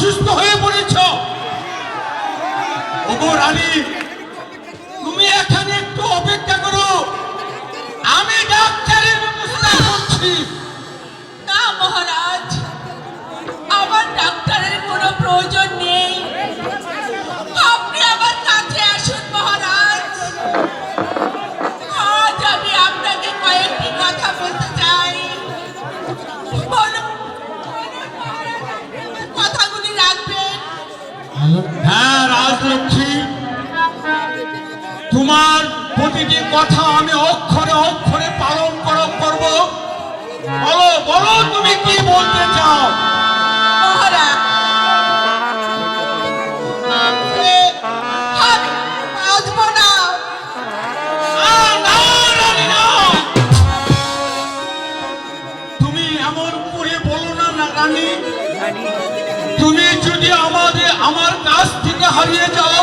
অসুস্থ হয়ে পড়েছ। ওগো রানী কথা আমি অক্ষরে অক্ষরে পালন করো করব বলো বলো তুমি কি বলতে চাও। তুমি এমন বলো না তুমি যদি আমাদের, আমার কাছ থেকে হারিয়ে যাও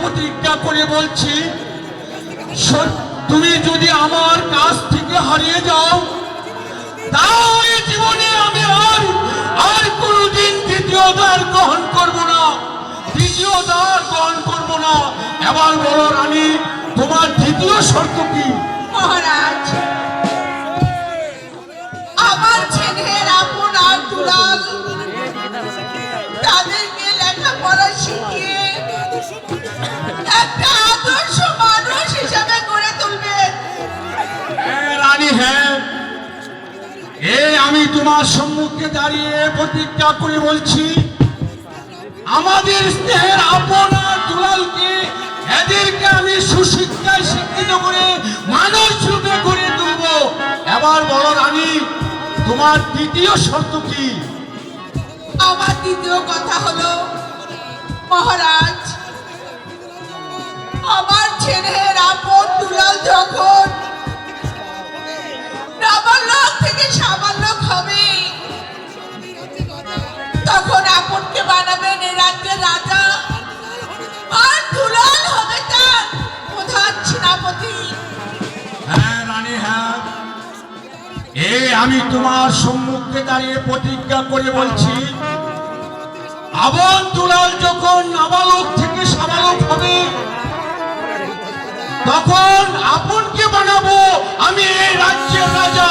প্রতিজ্ঞা করে বলছি তুমি যদি আমার কাছ থেকে হারিয়ে যাও, তাহলে জীবনে আমি আর আর কোনোদিন দ্বিতীয় গ্রহণ করব না দ্বিতীয় দ্বার গ্রহণ করব না। এবার বলো রানী, তোমার দ্বিতীয় শর্ত কি? মহারাজ, আমার ছেলের আপন আর দুলাল, তাদেরকে লেখাপড়া শিখিয়ে রানী হ্যাঁ। এই আমি তোমার সম্মুখে দাঁড়িয়ে প্রতিজ্ঞা করে বলছি, আমাদের স্নেহের আপনার দুলালকে এদেরকে আমি সুশিক্ষায় শিক্ষিত করে মানুষ রূপে গড়ে তুলব। এবার বলো রানী, তোমার দ্বিতীয় শর্ত কি? আমার দ্বিতীয় কথা হলো, মহারাজ, আমার ছেলের আপন দুলাল যখন নাবালক থেকে সাবালক হবে। তখন আপনকে বানাবেন এই রাজ্যের রাজা। আর দুলাল হবে তার প্রধান সেনাপতি। হ্যাঁ রানী হ্যাঁ। এই আমি তোমার সম্মুখে দাঁড়িয়ে প্রতিজ্ঞা করে বলছি আবন দুলাল যখন নাবালক থেকে সাবালক হবে তখন আপনকে বানাবো। আমি এই রাজ্যের রাজা।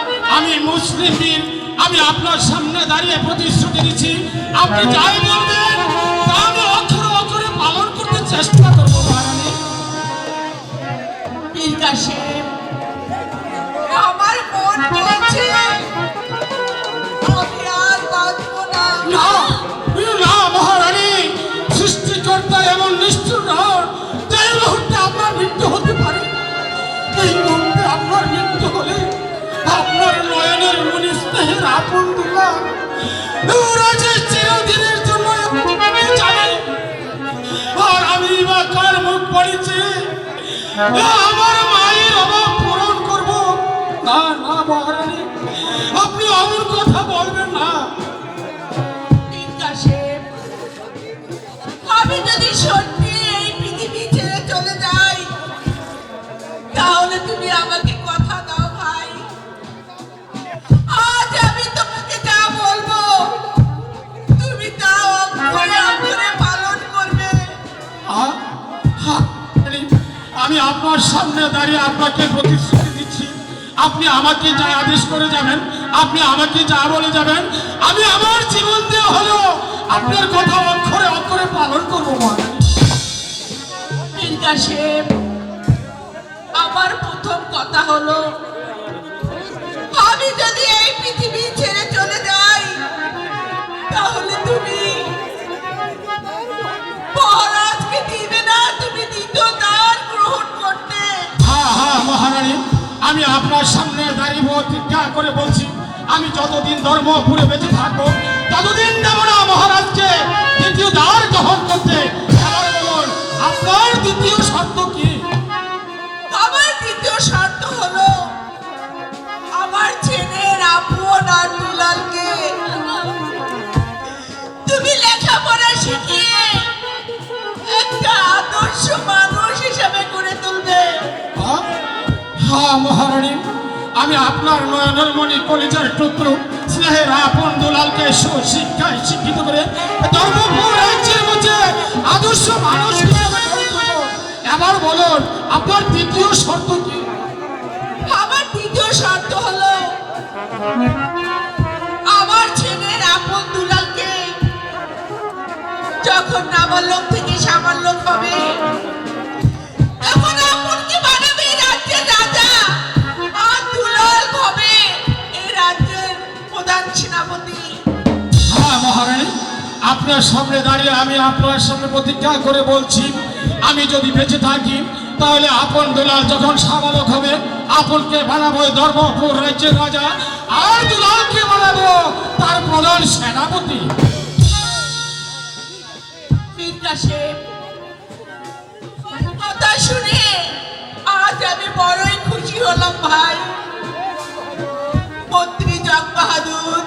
মুসলিম বীর আমি আপনার সামনে দাঁড়িয়ে প্রতিশ্রুতি দিচ্ছি। আপনি যাই বলবেন আমি অক্ষরে অক্ষরে পালন করতে চেষ্টা করব মহারানী। পীর আমার মায়ের অভাব পূরণ করব। না না, মহারানী, আপনি অমন কথা বলবেন না। আমি যদি সত্যি আমি আপনার সামনে দাঁড়িয়ে আপনাকে প্রতিশ্রুতি দিচ্ছি। আপনি আমাকে যা আদেশ করে যাবেন, আপনি আমাকে যা বলে যাবেন, আমি আমার জীবন দিয়ে হলেও আপনার কথা অক্ষরে অক্ষরে পালন করব আমার প্রথম কথা হলো, আমি যদি এই পৃথিবী ছেড়ে চলে যাই, তাহলে তুমি আমি আপনার সামনে দাঁড়িয়ে প্রতিজ্ঞা করে বলছি, আমি যতদিন ধর্ম ধর্মপুরে বেঁচে থাকব, ততদিন দেব না মহারাজকে, দ্বিতীয় দ্বার গ্রহণ করতে। আপনার দ্বিতীয় শর্ত কি? মহারানী, আমি আপনার নয়নের মণি কলিজার টুকর, স্নেহের আপন দুলালকে শিক্ষায় শিক্ষিত করে ধর্মপুর রাজ্যের মধ্যে আদর্শ মানুষ। এবার বলুন, আপনার দ্বিতীয় শর্ত কি আমার দ্বিতীয় শর্ত হলো, আমার ছেলের আপন দুলালকে যখন নাবালক থেকে সামাল্যক হবে আপনার সামনে দাঁড়িয়ে আমি আপনার সামনে প্রতিজ্ঞা করে বলছি, আমি যদি বেঁচে থাকি, তাহলে আপন দুলাল যখন সাবালক হবে, আপনকে বানাবো ধর্মপুর রাজ্যের রাজা, আর দুলালকে বানাবো তার প্রধান সেনাপতি। কথা শুনে আজ আমি বড়ই খুশি হলাম ভাই। মন্ত্রী জগ বাহাদুর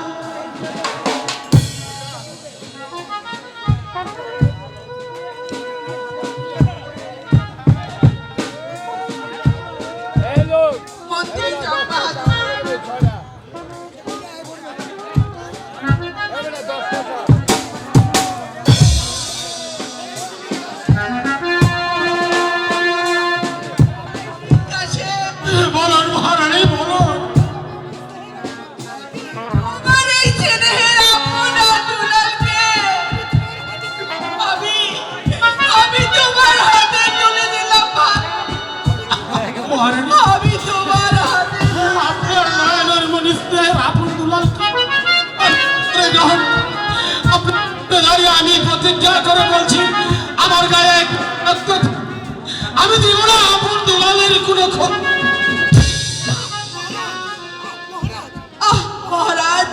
প্রতিজ্ঞা করে বলছি, আমার গায়ে আমি দিব না, আপন দুলালের কোনো মহারাজ।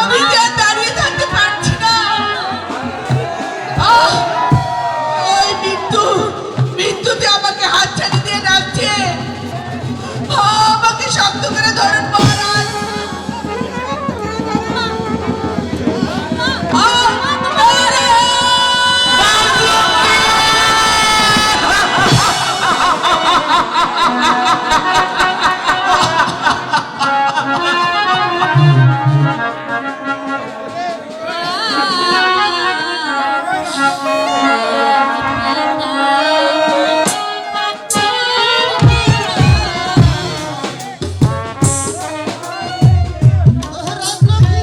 আমি দাঁড়িয়ে থাকতে পারছি না। ওই মৃত্যু, মৃত্যুতে আমাকে হাত ছাড়ি দিয়ে ডাকছে। আমাকে শব্দ করে ধরুন।